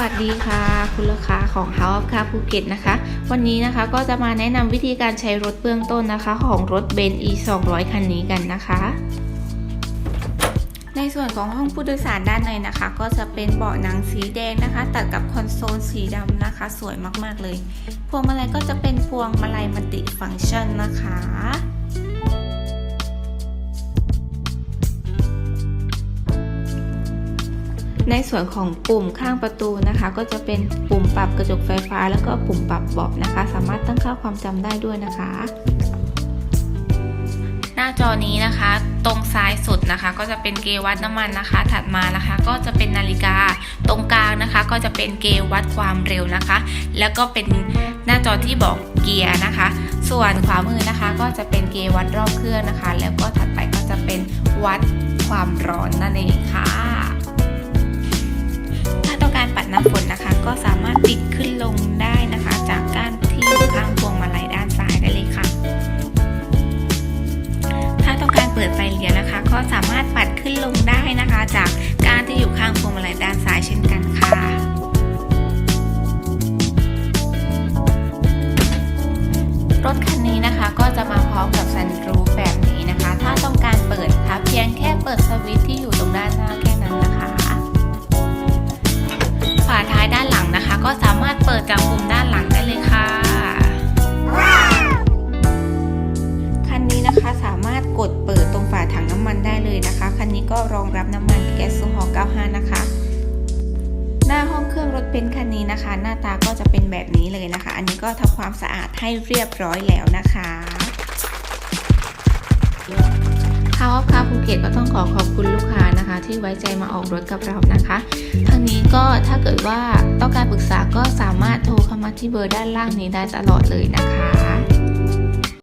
วัสดีค่ะ คุณลูกค้าของ House of Car ภูเก็ตนะคะ วันนี้นะคะก็จะมาแนะนำวิธีการใช้รถเบื้องต้นนะคะ ของรถเบนซ์ e 2 0 0คันนี้กันนะคะ ในส่วนของห้องผู้โดยสารด้านในนะคะ ก็จะเป็นเบาะหนังสีแดงนะคะ ตัดกับคอนโซลสีดำนะคะ สวยมากๆเลย พวงมาลัยก็จะเป็นพวงมาลัยมัลติฟังก์ชันนะคะ ในส่วนของปุ่มข้างประตูนะคะ ก็จะเป็นปุ่มปรับกระจกไฟฟ้า แล้วก็ปุ่มปรับเบาะนะคะ สามารถตั้งค่าความจำได้ด้วยนะคะ หน้าจอนี้นะคะ ตรงซ้ายสุดนะคะ ก็จะเป็นเกวัดน้ำมันนะคะ ถัดมานะคะ ก็จะเป็นนาฬิกาตรงกลางนะคะ ก็จะเป็นเกวัดความเร็วนะคะ แล้วก็เป็นหน้าจอที่บอกเกียร์นะคะ ส่วนขวามือนะคะก็จะเป็นเกวัดรอบเครื่องนะคะ แล้วก็ถัดไปก็จะเป็นวัดความร้อนนั่นเองค่ะ เดียวนะคะ ก็สามารถปัดขึ้นลงได้นะคะ จากกานที่อยู่ข้างพวงมาลัยด้านซ้ายเช่นกันค่ะรถคันนี้นะคะก็จะมาพร้อมกับซันรูฟแบบนี้นะคะ ถ้าต้องการเปิดคะเพียงแค่เปิดสวิตช์ที่อยู่ตรงด้านหน้าแค่นั้นนะคะฝาท้ายด้านหลังนะคะ ก็สามารถเปิดจากปุ่มด้านหลังได้เลยค่ะคันนี้นะคะสามารถกดเปิด เลยนะคะ คันนี้ก็รองรับน้ำมันแก๊สโซฮอล์95 นะคะ หน้าห้องเครื่องรถเป็นคันนี้นะคะ หน้าตาก็จะเป็นแบบนี้เลยนะคะ อันนี้ก็ทำความสะอาดให้เรียบร้อยแล้วนะคะคาออฟคาภูเก็ตก็ต้องขอขอบคุณลูกค้านะคะ ที่ไว้ใจมาออกรถกับเรานะคะทางนี้ก็ถ้าเกิดว่าต้องการปรึกษาก็สามารถโทรเข้ามาที่เบอร์ด้านล่างนี้ได้ตลอดเลยนะคะ